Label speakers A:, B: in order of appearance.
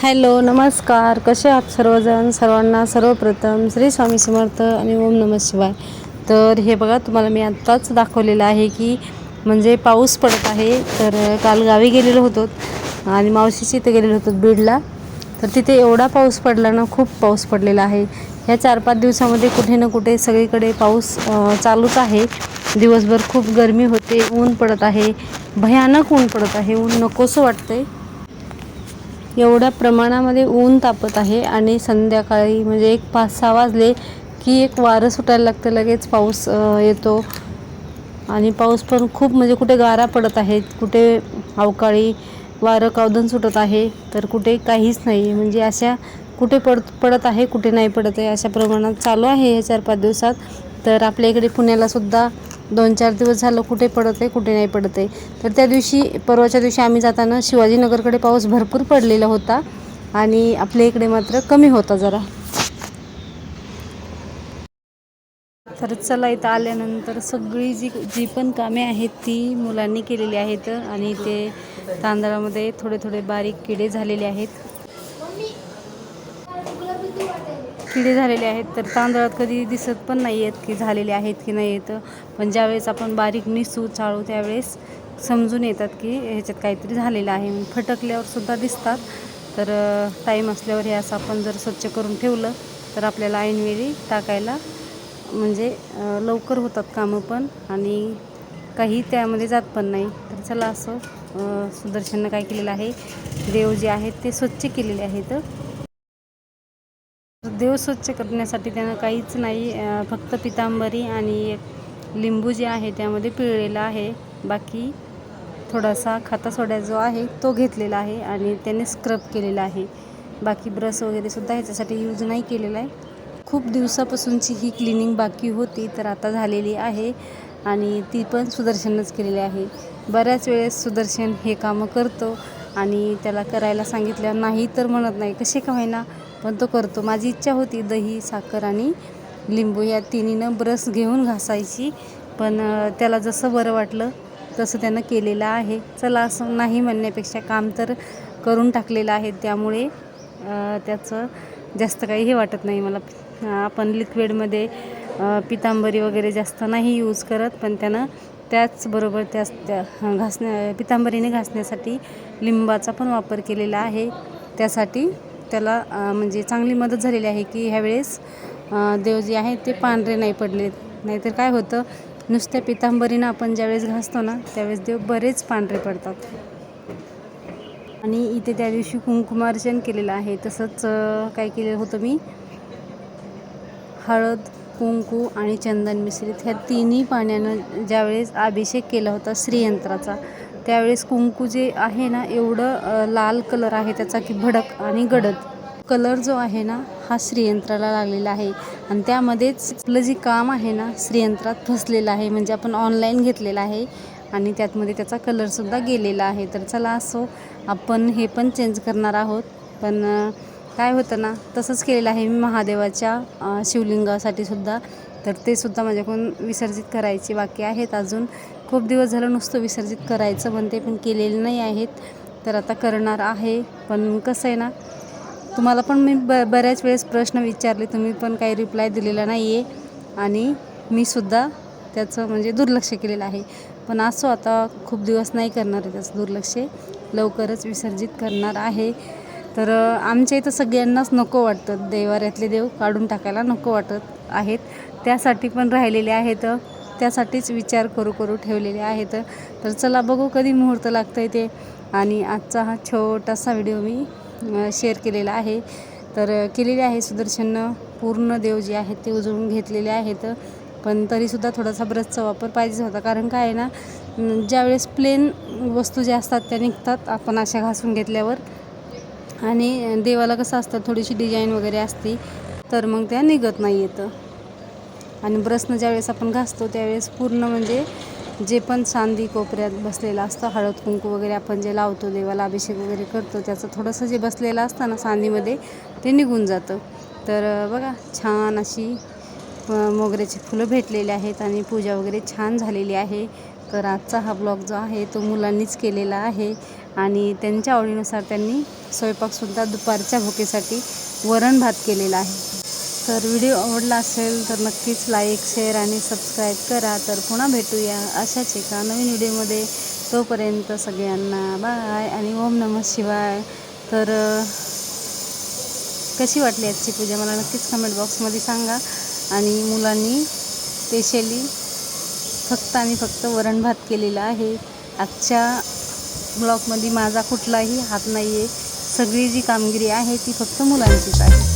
A: Hello नमस्कार. कसे आहात सर्वजण? सर्वांना सर्वप्रथम श्री स्वामी समर्थ आणि ओम नमः शिवाय. तर हे बघा तुम्हाला मी आत्ताच दाखवलेलं आहे की म्हणजे पाऊस पडत आहे तर काल गावी गेलेलो होतो आणि मावशीची इथे गेलेलो होतो बीडला. तर तिथे एवढा पाऊस पडला ना खूप पाऊस पडलेला आहे. ह्या चार पाच दिवसामध्ये कुठे ना कुठे सगळीकडे पाऊस चालूच आहे. दिवसभर खूप गरमी होते ऊन पडत आहे. भयानक ऊन पडत आहे. ऊन नकोसं वाटतं आहे एवढ्या प्रमाणामध्ये ऊन तापत आहे आणि संध्याकाळी म्हणजे एक पाच सहा वाजले की एक वारं सुटायला लागतं लगेच पाऊस येतो. आणि पाऊस पण खूप म्हणजे कुठे गारा पडत आहेत कुठे अवकाळी वारं कावदन सुटत आहे तर कुठे काहीच नाही. म्हणजे अशा कुठे पड पडत आहे कुठे नाही पडत आहे अशा प्रमाणात चालू आहे हे चार पाच दिवसात. तर आपल्या इकडे पुण्यालासुद्धा दोन चार दिवस झालं कुठे पडत आहे कुठे नाही पडत आहे. तर त्या दिवशी परवाच्या दिवशी आम्ही जाताना शिवाजीनगरकडे पाऊस भरपूर पडलेला होता आणि आपल्या इकडे मात्र कमी होता जरा. तर चला इथं आल्यानंतर सगळी जी जी पण कामे आहेत ती मुलांनी केलेली आहेत आणि ते तांदळामध्ये थोडे थोडे बारीक किडे झालेले आहेत. किडे झालेले आहेत तर तांदळात कधी दिसत पण नाही आहेत की झालेले आहेत की नाही आहेत पण ज्यावेळेस आपण बारीक निसू चाळू त्यावेळेस समजून येतात की ह्याच्यात काहीतरी झालेलं आहे. फटकल्यावर सुद्धा दिसतात तर टाईम असल्यावर हे असं आपण जर स्वच्छ करून ठेवलं तर आपल्याला ऐनवेळी टाकायला म्हणजे लवकर होतात कामं पण आणि काही त्यामध्ये जात पण नाही. तर चला असं सुदर्शननं काय केलेलं आहे देव जे आहेत ते स्वच्छ केलेले आहेत. देव स्वच्छ करण्यासाठी त्यांना काहीच नाही फक्त पितांबरी आणि एक लिंबू जे आहे त्यामध्ये पिळलेला आहे. बाकी थोडासा खाता सोडा जो आहे तो घेतलेला आहे आणि त्याने स्क्रब केलेला आहे. बाकी ब्रश वगैरेसुद्धा ह्याच्यासाठी यूज नाही केलेला आहे. खूप दिवसापासूनची ही क्लिनिंग बाकी होती तर आता झालेली आहे आणि ती पण सुदर्शनच केलेली आहे. बऱ्याच वेळेस सुदर्शन हे कामं करतो आणि त्याला करायला सांगितलं नाही तर म्हणत नाही कसे का होईना? पण तो करतो. माझी इच्छा होती दही साखर आणि लिंबू या तिन्हीनं ब्रश घेऊन घासायची. पण त्याला जसं बरं वाटलं तसं त्यानं केलेलं आहे. चला असं नाही म्हणण्यापेक्षा काम तर करून टाकलेलं आहे. त्यामुळे त्याचं जास्त काही हे वाटत नाही मला. आपण लिक्विडमध्ये पितांबरी वगैरे जास्त नाही यूज करत पण त्यानं त्याचबरोबर त्याच त्या घासण्या पितांबरीने घासण्यासाठी लिंबाचा पण वापर केलेला आहे. त्यासाठी त्याला म्हणजे चांगली मदत झालेली आहे की ह्यावेळेस देव जे आहे ते पांढरे नाही पडले नाहीतर काय होतं नुसत्या पितांबरीनं आपण ज्यावेळेस घासतो ना त्यावेळेस देव बरेच पांढरे पडतात. आणि इथे त्या दिवशी कुंकुमार्चन केलेलं आहे. तसंच काय केलं होतं मी? हळद कुंकू आणि चंदन मिश्रित ह्या तिन्ही पाण्यानं ज्यावेळेस अभिषेक केला होता श्रीयंत्राचा त्यावेळेस कुंकू जे आहे ना एवढं लाल कलर आहे त्याचा की भडक आणि गडद. कलर जो आहे ना हा श्रीयंत्राला लागलेला आहे. आणि त्यामध्येच आपलं जे काम आहे ना श्रीयंत्रात फसलेलं आहे म्हणजे आपण ऑनलाईन घेतलेलं आहे आणि त्यातमध्ये त्याचा कलरसुद्धा गेलेला आहे. तर चला असो आपण हे पण चेंज करणार आहोत. पण काय होतं ना तसंच केलेलं आहे मी महादेवाच्या शिवलिंगासाठी सुद्धा. तर ते सुद्धा माझ्याकडून विसर्जित करायचे बाकी आहेत अजून. खूप दिवस झालं नुसतं विसर्जित करायचं पण ते पण केलेले नाही आहेत. तर आता करणार आहे पण कसं आहे ना तुम्हाला पण मी ब बऱ्याच वेळेस प्रश्न विचारले तुम्ही पण काही रिप्लाय दिलेला नाही आहे आणि मी सुद्धा त्याचं म्हणजे दुर्लक्ष केलेलं आहे. पण असो आता खूप दिवस नाही करणार आहे त्याचं दुर्लक्ष. लवकरच विसर्जित करणार आहे. तर आमच्या इथं सगळ्यांनाच नको वाटतं. देवाऱ्यातले देव काढून टाकायला नको वाटत आहेत. त्यासाठी पण राहिलेले आहेत. त्यासाठीच विचार करू करू ठेवलेले आहेत. तर चला बघू कधी मुहूर्त लागतं आहे ते. आणि आजचा हा छोटासा व्हिडिओ मी शेअर केलेला आहे. तर केलेले आहे सुदर्शननं पूर्ण देव जे आहेत ते उजळून घेतलेले आहेत. पण तरीसुद्धा थोडासा ब्रशचा वापर पाहिजे होता. कारण काय आहे ना ज्यावेळेस प्लेन वस्तू ज्या असतात त्या निघतात आपण अशा घासून घेतल्यावर आणि देवाला कसं असतं थोडीशी डिझाईन वगैरे असते तर मग त्या निघत नाही येतं. आणि ब्रसनं ज्यावेळेस आपण घासतो त्यावेळेस पूर्ण म्हणजे जे पण चांदी कोपऱ्यात बसलेलं असतं हळद कुंकू वगैरे आपण जे लावतो देवाला अभिषेक वगैरे करतो त्याचं थोडंसं जे बसलेलं असतं ना सांदीमध्ये ते निघून जातं. तर बघा छान अशी मोगऱ्याची फुलं भेटलेली आहेत आणि पूजा वगैरे छान झालेली आहे. तर आजचा हा ब्लॉग जो आहे तो मुलांनीच केलेला आहे आणि त्यांच्या आवडीनुसार त्यांनी स्वयंपाकसुद्धा दुपारच्या भुकेसाठी वरण भात केलेला आहे. तर व्हिडिओ आवडला असेल तर नक्कीच लाईक शेअर आणि सबस्क्राईब करा. तर पुन्हा भेटूया अशाच एका नवीन व्हिडिओमध्ये. तोपर्यंत सगळ्यांना बाय आणि ओम नमः शिवाय. तर कशी वाटली आजची पूजा? मला नक्कीच कमेंट बॉक्समध्ये सांगा. आणि मुलांनी स्पेशली फक्त आणि फक्त वरण भात केलेला आहे. आजच्या ब्लॉकमध्ये माझा कुठलाही हात नाही आहे सगळी जी कामगिरी आहे ती फक्त मुलांचीच आहे.